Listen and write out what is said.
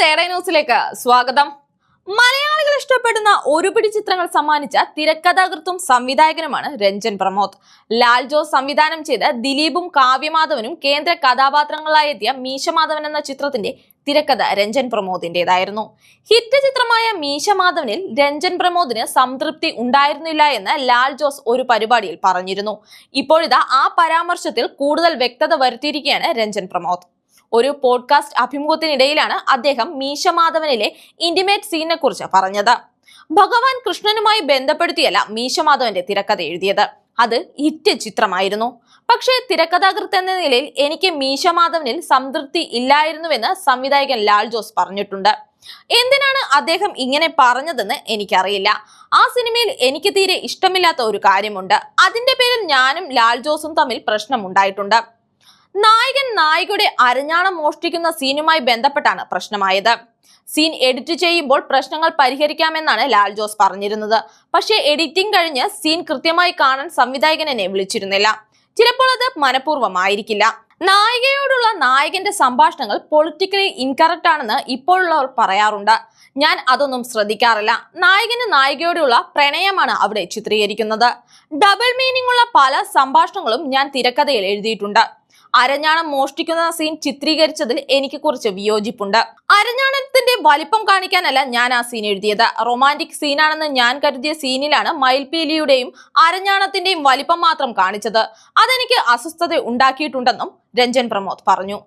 തേട ന്യൂസിലേക്ക് സ്വാഗതം. മലയാളികൾ ഇഷ്ടപ്പെടുന്ന ഒരുപിടി ചിത്രങ്ങൾ സമ്മാനിച്ച തിരക്കഥാകൃത്തും സംവിധായകനുമാണ് രഞ്ജൻ പ്രമോദ്. ലാൽ ജോസ് സംവിധാനം ചെയ്ത ദിലീപും കാവ്യമാധവനും കേന്ദ്ര കഥാപാത്രങ്ങളായി എത്തിയ മീശമാധവൻ എന്ന ചിത്രത്തിന്റെ തിരക്കഥ രഞ്ജൻ പ്രമോദിന്റേതായിരുന്നു. ഹിറ്റ് ചിത്രമായ മീശമാധവനിൽ രഞ്ജൻ പ്രമോദിന് സംതൃപ്തി ഉണ്ടായിരുന്നില്ല എന്ന് ലാൽ ജോസ് ഒരു പരിപാടിയിൽ പറഞ്ഞിരുന്നു. ഇപ്പോഴിതാ ആ പരാമർശത്തിൽ കൂടുതൽ വ്യക്തത വരുത്തിയിരിക്കുകയാണ് രഞ്ജൻ പ്രമോദ്. ഒരു പോഡ്കാസ്റ്റ് അഭിമുഖത്തിനിടയിലാണ് അദ്ദേഹം മീശമാധവനിലെ ഇന്റിമേറ്റ് സീനിനെ കുറിച്ച് പറഞ്ഞത്. ഭഗവാൻ കൃഷ്ണനുമായി ബന്ധപ്പെടുത്തിയല്ല മീശമാധവന്റെ തിരക്കഥ എഴുതിയത്. അത് ഇറ്റ ചിത്രമായിരുന്നു. പക്ഷേ തിരക്കഥാകൃത്ത് എന്ന നിലയിൽ എനിക്ക് മീശമാധവനിൽ സംതൃപ്തി ഇല്ലായിരുന്നുവെന്ന് സംവിധായകൻ ലാൽ ജോസ് പറഞ്ഞിട്ടുണ്ട്. എന്തിനാണ് അദ്ദേഹം ഇങ്ങനെ പറഞ്ഞതെന്ന് എനിക്കറിയില്ല. ആ സിനിമയിൽ എനിക്ക് തീരെ ഇഷ്ടമില്ലാത്ത ഒരു കാര്യമുണ്ട്. അതിന്റെ പേരിൽ ഞാനും ലാൽ ജോസും തമ്മിൽ പ്രശ്നമുണ്ടായിട്ടുണ്ട്. നായകൻ നായികയുടെ അരഞ്ഞാണം മോഷ്ടിക്കുന്ന സീനുമായി ബന്ധപ്പെട്ടാണ് പ്രശ്നമായത്. സീൻ എഡിറ്റ് ചെയ്യുമ്പോൾ പ്രശ്നങ്ങൾ പരിഹരിക്കാമെന്നാണ് ലാൽ ജോസ് പറഞ്ഞിരുന്നത്. പക്ഷേ എഡിറ്റിംഗ് കഴിഞ്ഞ് സീൻ കൃത്യമായി കാണാൻ സംവിധായകൻ എന്നെ വിളിച്ചിരുന്നില്ല. ചിലപ്പോൾ അത് മനഃപൂർവമായിരിക്കില്ല. നായികയോടുള്ള നായകന്റെ സംഭാഷണങ്ങൾ പൊളിറ്റിക്കലി ഇൻകറക്റ്റ് ആണെന്ന് ഇപ്പോഴുള്ളവർ പറയാറുണ്ട്. ഞാൻ അതൊന്നും ശ്രദ്ധിക്കാറില്ല. നായകന് നായികയോടുള്ള പ്രണയമാണ് അവിടെ ചിത്രീകരിക്കുന്നത്. ഡബിൾ മീനിങ് ഉള്ള പല സംഭാഷണങ്ങളും ഞാൻ തിരക്കഥയിൽ എഴുതിയിട്ടുണ്ട്. അരഞ്ഞാണം മോഷ്ടിക്കുന്ന സീൻ ചിത്രീകരിച്ചതിൽ എനിക്ക് കുറച്ച് വിയോജിപ്പുണ്ട്. അരഞ്ഞാണത്തിന്റെ വലിപ്പം കാണിക്കാനല്ല ഞാൻ ആ സീൻ എഴുതിയത്. റൊമാന്റിക് സീനാണെന്ന് ഞാൻ കരുതിയ സീനിലാണ് മയിൽപീലിയുടെയും അരഞ്ഞാണത്തിന്റെയും വലിപ്പം മാത്രം കാണിച്ചത്. അതെനിക്ക് അസ്വസ്ഥത ഉണ്ടാക്കിയിട്ടുണ്ടെന്നും രഞ്ജൻ പ്രമോദ് പറഞ്ഞു.